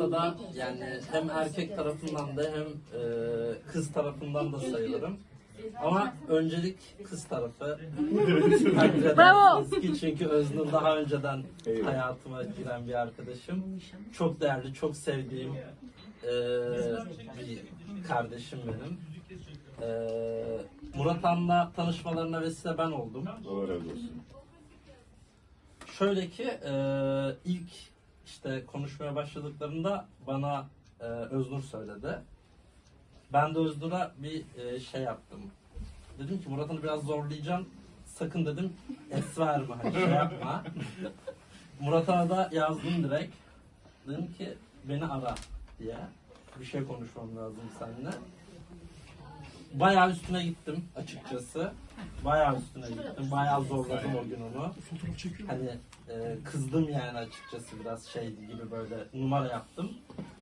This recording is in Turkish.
noktada yani hem erkek tarafından da hem e, kız tarafından da sayılırım. Ama öncelik kız tarafı. Takdir Bravo. edersiniz ki çünkü Öznur daha önceden hayatıma giren bir arkadaşım. Çok değerli, çok sevdiğim e, bir kardeşim benim. E, Murat Han'la tanışmalarına vesile ben oldum. Allah razı olsun. Şöyle ki e, ilk işte konuşmaya başladıklarında bana e, Öznur söyledi. Ben de Öznur'a bir e, şey yaptım. Dedim ki Murat'ını biraz zorlayacağım. Sakın dedim es verme hani şey yapma. Murat'a da yazdım direkt. Dedim ki beni ara diye. Bir şey konuşmam lazım seninle. Bayağı üstüne gittim açıkçası. Bayağı üstüne gittim. Bayağı zorladım o gün onu. Hani e, kızdım yani açıkçası biraz şey gibi böyle numara yaptım.